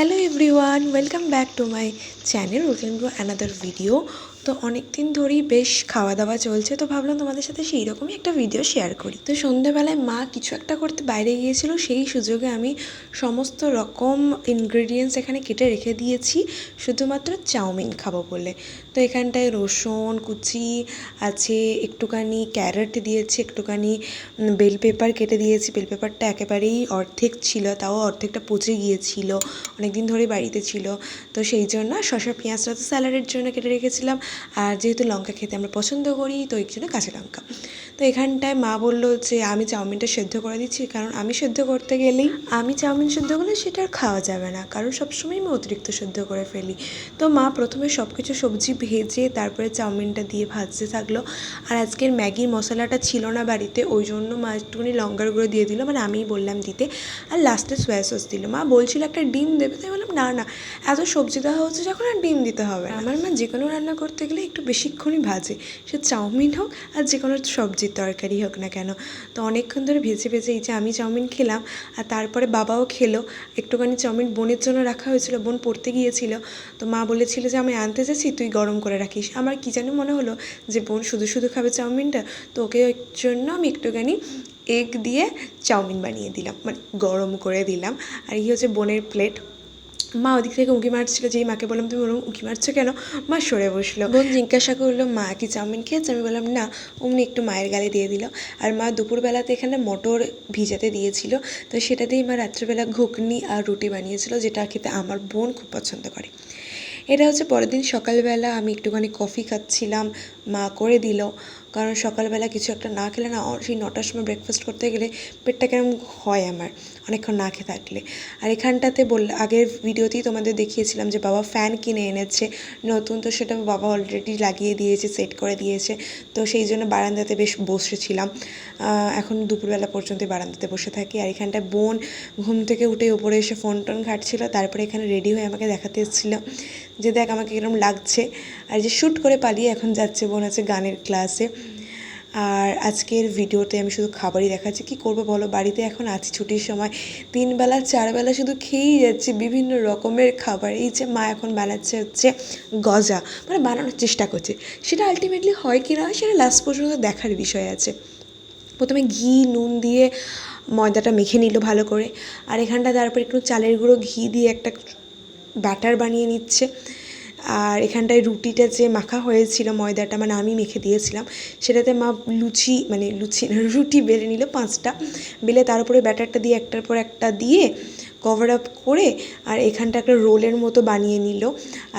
hello everyone welcome back to my channel welcome to another video তো অনেক দিন ধরেই বেশ খাওয়া দাওয়া চলছে। তো ভাবলাম তোমাদের সাথে সেই রকমই একটা ভিডিও শেয়ার করি। তো সন্ধ্যেবেলায় মা কিছু একটা করতে বাইরে গিয়েছিল, সেই সুযোগে আমি সমস্ত রকম ইনগ্রেডিয়েন্টস এখানে কেটে রেখে দিয়েছি। শুধুমাত্র চাউমিন খাব বলে। তো এখানটায় রসুন, কুচি আছে, একটুখানি ক্যারেট দিয়েছি, একটুখানি বেল পেপার কেটে দিয়েছি। বেল পেপারটা একেবারেই অর্ধেক ছিল, তাও অর্ধেকটা পচে গিয়েছিল অনেক দিন ধরে বাড়িতে ছিল। তো সেই জন্য শসা, পেঁয়াজটা তো স্যালাডের জন্য কেটে রেখেছিলাম। আর যেহেতু লঙ্কা খেতে আমরা পছন্দ করি, তো এই জন্য কাঁচা লঙ্কা। তো এখানটায় মা বলল যে, আমি চাউমিনটা সেদ্ধ করে দিচ্ছি, কারণ আমি সেদ্ধ করতে গেলেই আমি চাউমিন সেদ্ধ করলে সেটা আর খাওয়া যাবে না, কারণ সবসময় আমি অতিরিক্ত সেদ্ধ করে ফেলি। তো মা প্রথমে সব কিছু সবজি ভেজে, তারপরে চাউমিনটা দিয়ে ভাজতে থাকল। আর আজকের ম্যাগির মশলাটা ছিল না বাড়িতে, ওই জন্য মা একটুখানি লঙ্কার গুঁড়ো দিয়ে দিল মানে আমিই বললাম দিতে। আর লাস্টে সোয়া সস দিল। মা বলছিল, একটা ডিম দেবে? তাই বললাম, না না, এত সবজি দেওয়া হচ্ছে যখন আর ডিম দিতে হবে। আমার মা যে কোনো রান্না করতে গেলে একটু বেশিক্ষণই ভাজে। সে চাউমিন হোক আর যে কোনো সবজির তরকারি হোক না কেন। তো অনেকক্ষণ ধরে ভেজে ভেজে এই যে আমি চাউমিন খেলাম আর তারপরে বাবাও খেলো। একটুখানি চাউমিন বোনের জন্য রাখা হয়েছিল, বোন পড়তে গিয়েছিল। তো মা বলেছিল যে আমি আনতে যাচ্ছি, তুই গরম করে রাখিস। আমার কী যেন মনে হলো যে, বোন শুধু শুধু খাবে চাউমিনটা, তো ওকে জন্য আমি একটুখানি এগ দিয়ে চাউমিন বানিয়ে দিলাম মানে গরম করে দিলাম। আর এই হচ্ছে বোনের প্লেট মা ওদিক থেকে উঁকি মারছিল, যেই মাকে বললাম, তুমি ওরকম উঁকি মারছো কেন? মা সরে বসল। বোন জিজ্ঞাসা করল, মা, কি চাউমিন খেয়েছে? আমি বললাম, না। অমনি একটু মায়ের গালে দিয়ে দিল। আর মা দুপুরবেলাতে এখানে মটর ভিজাতে দিয়েছিল, তো সেটা দিয়েই মা রাত্রেবেলা ঘুগনি আর রুটি বানিয়েছিল, যেটা খেতে আমার বোন খুব পছন্দ করে। এটা হচ্ছে পরের দিন সকালবেলা আমি একটুখানি কফি খাচ্ছিলাম, মা করে দিল। কারণ সকালবেলা কিছু একটা না খেলে না সেই নটার সময় ব্রেকফাস্ট করতে গেলে পেটটা কেরম হয় আমার, অনেকক্ষণ না খেয়ে থাকলে। আর এখানটাতে বল, আগের ভিডিওতেই তোমাদের দেখিয়েছিলাম যে বাবা ফ্যান কিনে এনেছে, নতুন তো সেটা বাবা অলরেডি লাগিয়ে দিয়েছে সেট করে দিয়েছে, তো সেই জন্য বারান্দাতে বেশ বসেছিলাম। এখন দুপুরবেলা পর্যন্ত বারান্দাতে বসে থাকি। আর এখানটায় বোন ঘুম থেকে উঠে উপরে এসে ফোন টোন ঘাটছিল, তারপরে এখানে রেডি হয়ে আমাকে দেখাতে এসেছিল যে দেখ আমাকে কিরম লাগছে। আর যে শ্যুট করে পালিয়ে এখন যাচ্ছে, বোন আছে গানের ক্লাসে আর আজকের ভিডিওতে আমি শুধু খাবারই দেখাচ্ছি। কি করব বলো? বাড়িতে এখন আছি ছুটির সময়। তিন বেলা চার বেলা শুধু খেয়েই যাচ্ছি বিভিন্ন রকমের খাবার। এই যে মা এখন বানাচ্ছে হচ্ছে গজা মানে বানানোর চেষ্টা করছে। সেটা আলটিমেটলি হয় কি না সেটা লাস্ট পর্যন্ত দেখার বিষয় আছে। প্রথমে ঘি, নুন দিয়ে ময়দাটা মেখে নিল ভালো করে। আর এখানটা তারপর একটু চালের গুঁড়ো, ঘি দিয়ে একটা ব্যাটার বানিয়ে নিচ্ছে। আর এখানটায় রুটিটা যে মাখা হয়েছিল ময়দাটা মানে আমি মেখে দিয়েছিলাম, সেটাতে মা লুচি মানে লুচি, রুটি বেলে নিল পাঁচটা, বেলে তার উপরে ব্যাটারটা দিয়ে একটার পর একটা দিয়ে কভার আপ করে আর এখানটা একটা রোলের মতো বানিয়ে নিল।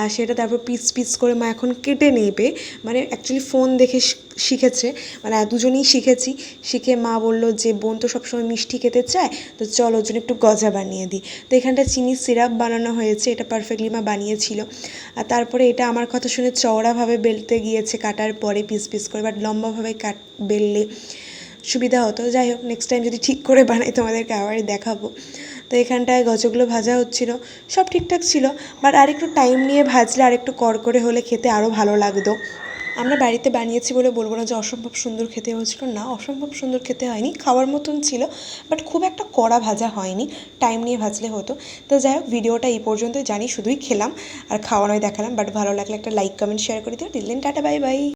আর সেটা তারপর পিস পিস করে মা এখন কেটে নেবে। মানে অ্যাকচুয়ালি ফোন দেখে শিখেছে। মানে দুজনেই শিখেছি। শিখে মা বলল যে, বোন তো সবসময় মিষ্টি খেতে চায়, তো চল ওর জন্য একটু গজা বানিয়ে দিই। তো এখানটা চিনি সিরাপ বানানো হয়েছে। এটা পারফেক্টলি মা বানিয়েছিল। আর তারপরে এটা আমার কথা শুনে চওড়াভাবে বেলতে গিয়েছে কাটার পরে পিস পিস করে বাট লম্বাভাবে কাট, বেললে সুবিধা হতো। যাই হোক নেক্সট টাইম যদি ঠিক করে বানাই তোমাদেরকে আবার দেখাবো। তো এখানটায় গজগুলো ভাজা হচ্ছিল, সব ঠিকঠাক ছিল বাট আর একটু টাইম নিয়ে ভাজলে আর একটু কড়কড়ে হলে খেতে আরও ভালো লাগতো। আমরা বাড়িতে বানিয়েছি বলে বলব না যে অসম্ভব সুন্দর খেতে হয়েছিল, না, অসম্ভব সুন্দর খেতে হয়নি, খাওয়ার মতন ছিল বাট খুব একটা কড়া ভাজা হয়নি টাইম নিয়ে ভাজলে হতো। তো যাই হোক, ভিডিওটা এই পর্যন্ত জানি শুধুই খেলাম আর খাওয়ানোই দেখালাম বাট ভালো লাগলে একটা লাইক কমেন্ট শেয়ার করে দিও। টিল দিন টাটা বাই বাই